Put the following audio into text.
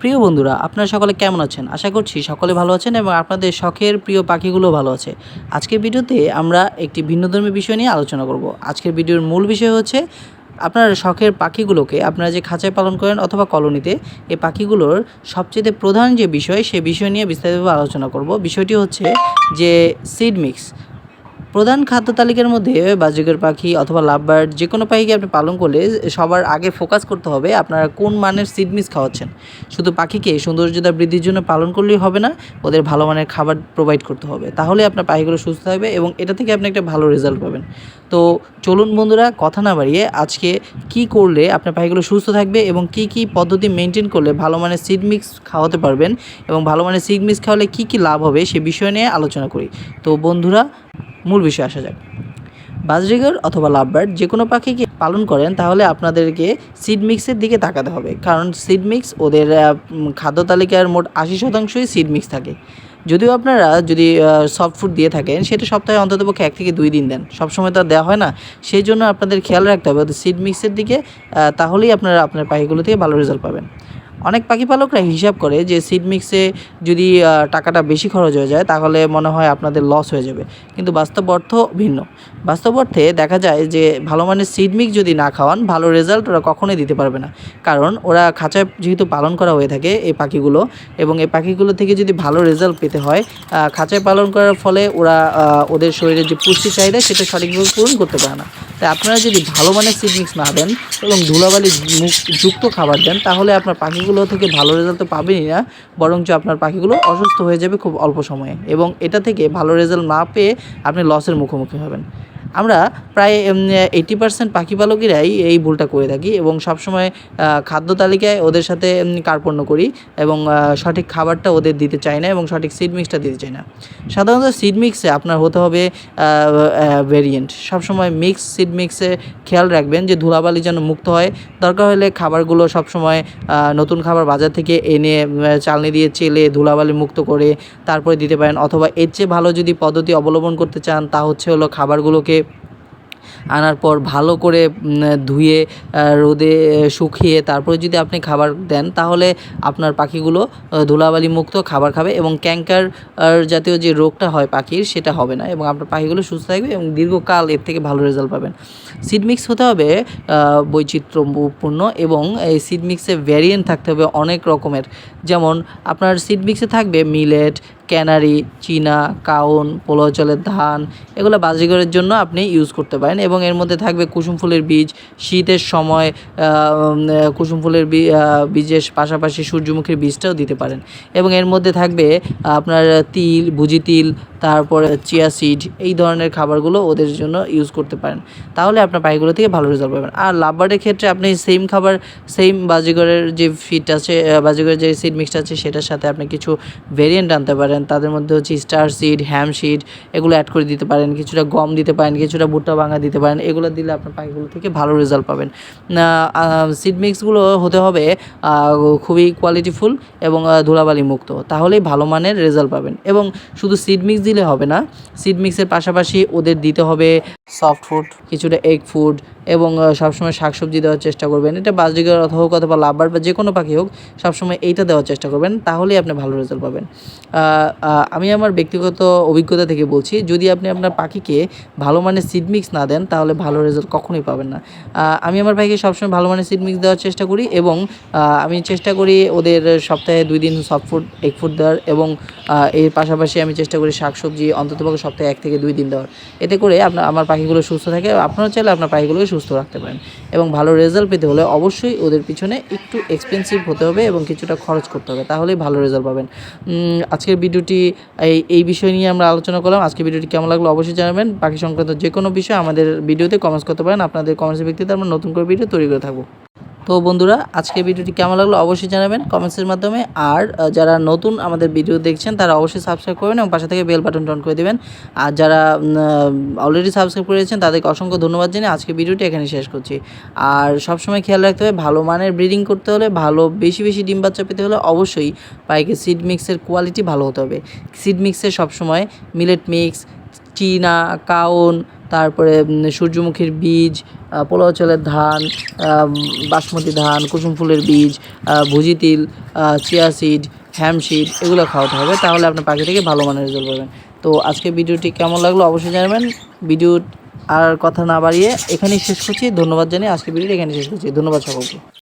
প্রিয় বন্ধুরা, আপনারা সকলে কেমন আছেন? আশা করছি সকলে ভালো আছেন এবং আপনাদের শখের প্রিয় পাখিগুলো ভালো আছে। আজকের ভিডিওতে আমরা একটি ভিন্নধর্মী বিষয় নিয়ে আলোচনা করব। আজকের ভিডিওর মূল বিষয় হচ্ছে, আপনার শখের পাখিগুলোকে আপনারা যে খাঁচায় পালন করেন অথবা কলোনিতে এই পাখিগুলোর সবচেয়ে প্রধান যে বিষয়, সে বিষয় নিয়ে বিস্তারিতভাবে আলোচনা করব। বিষয়টি হচ্ছে যে সিড মিক্স প্রধান খাদ্য তালিকার মধ্যে বাজুকের পাখি অথবা লাভবার্ড যে কোনো পাখিকে আপনি পালন করলে সবার আগে ফোকাস করতে হবে আপনারা কোন মানের সিড মিক্স খাওয়াচ্ছেন। শুধু পাখিকে সৌন্দর্যতা বৃদ্ধির জন্য পালন করলেই হবে না, ওদের ভালো মানের খাবার প্রোভাইড করতে হবে। তাহলে আপনার পাখিগুলো সুস্থ থাকবে এবং এটা থেকে আপনি একটা ভালো রেজাল্ট পাবেন। তো চলুন বন্ধুরা, কথা না বাড়িয়ে আজকে কি করলে আপনার পাখিগুলো সুস্থ থাকবে এবং কি কি পদ্ধতি মেনটেন করলে ভালো মানের সিড মিক্স খাওয়াতে পারবেন এবং ভালো মানের সিড মিক্স খাওয়ালে কি কি লাভ হবে সে বিষয় নিয়ে আলোচনা করি। তো বন্ধুরা মূল বিষয়ে আসা যাক। বাজরিগর অথবা লাভবার্ড যে কোনো পাখিকে পালন করেন, তাহলে আপনাদেরকে সিড মিক্সের দিকে তাকাতে হবে। কারণ সিড মিক্স ওদের খাদ্য তালিকার মোট আশি শতাংশই সিড মিক্স থাকে। যদিও আপনারা যদি সফট ফুড দিয়ে থাকেন, সেটা সপ্তাহে অন্তত অন্ততপক্ষে এক থেকে দুই দিন দেন। সবসময় তো দেওয়া হয় না। সেই জন্য আপনাদের খেয়াল রাখতে হবে সিড মিক্সের দিকে তাহলেই আপনারা আপনার পাখিগুলো থেকে ভালো রেজাল্ট পাবেন। অনেক পাখি পালকরা হিসাব করে যে সিড মিক্সে যদি টাকাটা বেশি খরচ হয়ে যায়, তাহলে মনে হয় আপনাদের লস হয়ে যাবে। কিন্তু বাস্তব অর্থ ভিন্ন। বাস্তব অর্থে দেখা যায় যে ভালো মানের সিড মিক্স যদি না খাওয়ান, ভালো রেজাল্ট ওরা কখনোই দিতে পারবে না। কারণ ওরা খাঁচায় যেহেতু পালন করা হয়ে থাকে এই পাখিগুলো এবং এই পাখিগুলো থেকে যদি ভালো রেজাল্ট পেতে হয় খাঁচায় পালন করার ফলে ওরা ওদের শরীরে যে পুষ্টি চাহিদা, সেটা সঠিকভাবে পূরণ করতে পারে না। তাই আপনারা যদি ভালো মানের সিড মিক্স না দেন এবং ধুলাবালি যুক্ত খাবার দেন, তাহলে আপনার পাখিগুলো থেকে ভালো রেজাল্ট তো পাবেনই না। বরঞ্চ আপনার পাখিগুলো অসুস্থ হয়ে যাবে খুব অল্প সময়ে এবং এটা থেকে ভালো রেজাল্ট না পেয়ে আপনি লসের মুখোমুখি হবেন। আমরা প্রায় এইটি পার্সেন্ট পাখি পালকেরাই এই ভুলটা করে থাকি এবং সবসময় খাদ্য তালিকায় ওদের সাথে কার্পণ্য করি এবং সঠিক খাবারটা ওদের দিতে চাই না এবং সঠিক সিড মিক্সটা দিতে চাই না। সাধারণত সিড মিক্সে আপনার হতে হবে ভেরিয়েন্ট সবসময় মিক্স সিড মিক্সে খেয়াল রাখবেন যে ধুলাবালি যেন মুক্ত হয়। দরকার হলে খাবারগুলো সবসময় নতুন খাবার বাজার থেকে এনে চালনি দিয়ে চেলে ধুলাবালি মুক্ত করে তারপরে দিতে পারেন। অথবা এর চেয়ে ভালো যদি পদ্ধতি অবলম্বন করতে চান তা হচ্ছে হলো খাবারগুলোকে আনার পর ভালো করে ধুয়ে রোদে শুকিয়ে তারপরে যদি আপনি খাবার দেন, তাহলে আপনার পাখিগুলো ধুলাবালি মুক্ত খাবার খাবে এবং ক্যাঙ্কার জাতীয় যে রোগটা হয় পাখির, সেটা হবে না এবং আপনার পাখিগুলো সুস্থ থাকবে এবং দীর্ঘকাল এর থেকে ভালো রেজাল্ট পাবেন। সিড মিক্স হতে হবে বৈচিত্র্যপূর্ণ এবং এই সিড মিক্সে ভ্যারিয়েন্ট থাকতে হবে অনেক রকমের। যেমন, আপনার সিড মিক্সে থাকবে মিলেট ক্যানারি, চীনা, কাউন, পোলাও জলের ধান এগুলো বাজিগরের জন্য আপনি ইউজ করতে পারেন এবং এর মধ্যে থাকবে কুসুম ফুলের বীজ। শীতের সময় কুসুম ফুলের বীজের পাশাপাশি সূর্যমুখীর বীজটাও দিতে পারেন। এবং এর মধ্যে থাকবে আপনার তিল, ভুজি তিল তারপরে চিয়া সিড, এই ধরনের খাবারগুলো ওদের জন্য ইউজ করতে পারেন। তাহলে আপনার পাখিগুলো থেকে ভালো রেজাল্ট পাবেন। আর লাভবার্ডের ক্ষেত্রে আপনি সেম খাবার সেম বাজিগরের যে ফিট আছে বাজিগরের যে সিড মিক্সটা আছে, সেটার সাথে আপনি কিছু ভেরিয়েন্ট আনতে পারেন। তাদের মধ্যে হচ্ছে স্টার সিড হ্যাম সিড এগুলো অ্যাড করে দিতে পারেন। কিছুটা গম দিতে পারেন, কিছুটা ভুট্টা ভাঙা দিতে পারেন। এগুলো দিলে আপনার পাখিগুলো থেকে ভালো রেজাল্ট পাবেন। সিড মিক্সগুলো হতে হবে খুবই কোয়ালিটিফুল এবং ধুলাবালি মুক্ত। তাহলেই ভালো মানের রেজাল্ট পাবেন। এবং শুধু সিড মিক্স দিলে হবে না। সিড মিক্সের পাশাপাশি ওদের দিতে হবে সফট ফুড কিছুটা এগ ফুড এবং সবসময় শাকসবজি দেওয়ার চেষ্টা করবেন। এটা বাজরিগার অথবা হোক অথবা লাভবার বা যে কোনো পাখি হোক, সবসময় এইটা দেওয়ার চেষ্টা করবেন, তাহলেই আপনি ভালো রেজাল্ট পাবেন। আমি আমার ব্যক্তিগত অভিজ্ঞতা থেকে বলছি, যদি আপনি আপনার পাখিকে ভালো মানের সিড মিক্স না দেন, তাহলে ভালো রেজাল্ট কখনোই পাবেন না। আমি আমার পাখিকে সবসময় ভালো মানের সিড মিক্স দেওয়ার চেষ্টা করি এবং আমি চেষ্টা করি ওদের সপ্তাহে দুই দিন সফট ফুড এগ ফুড দেওয়ার এবং এর পাশাপাশি আমি চেষ্টা করি শাকসবজি অন্ততপক্ষে সপ্তাহে এক থেকে দুই দিন দেওয়ার। এতে করে আপনার, আমার পাখিগুলো সুস্থ থাকে। আপনারা চাইলে আপনার পাখিগুলোকে সুস্থ রাখতে পারেন। এবং ভালো রেজাল্ট পেতে হলে অবশ্যই ওদের পিছনে একটু এক্সপেন্সিভ হতে হবে এবং কিছুটা খরচ করতে হবে। তাহলেই ভালো রেজাল্ট পাবেন। আজকের ভিডিওটি এই এই বিষয় নিয়ে আমরা আলোচনা করলাম। আজকের ভিডিওটি কেমন লাগল অবশ্যই জানাবেন। পাখি সংক্রান্ত যে কোনো বিষয় আমাদের ভিডিওতে কমেন্টস করতে পারেন। আপনাদের কমেন্টস ভিত্তিতে আমরা নতুন করে ভিডিও তৈরি করে থাকব। তো বন্ধুরা আজকে ভিডিওটি কেমন লাগল অবশ্যই জানাবেন কমেন্টসের মাধ্যমে। আর যারা নতুন আমাদের ভিডিও দেখছেন, তারা অবশ্যই সাবস্ক্রাইব করবেন এবং পাশে থেকে বেল বাটন অন করে দেবেন। আর যারা অলরেডি সাবস্ক্রাইব করেছেন তাদেরকে অসংখ্য ধন্যবাদ জানিয়ে আজকে ভিডিওটি এখানে শেষ করছি। আর সবসময় খেয়াল রাখতে হবে, ভালো মানের ব্রিডিং করতে হলে, ভালো বেশি বেশি ডিম বাচ্চা পেতে হলে অবশ্যই পাইকে সিড মিক্সের কোয়ালিটি ভালো হতে হবে। সিড মিক্সে সবসময় মিলেট মিক্স চীনা, কাউন, তারপরে সূর্যমুখীর বীজ পোলাও চালের ধান বাসমতি ধান, কুসুম ফুলের বীজ ভুজি তিল চিয়া সিড, হ্যাম সিড, এগুলো খাওয়াতে হবে, তাহলে আপনার পাখি থেকে ভালো মানের রেজাল্ট পাবেন। তো আজকে ভিডিওটি কেমন লাগল অবশ্যই জানাবেন। ভিডিও আর কথা না বাড়িয়ে এখানেই শেষ করছি। ধন্যবাদ জানিয়ে আজকে ভিডিওটি এখানে শেষ করছি। ধন্যবাদ সকলকে।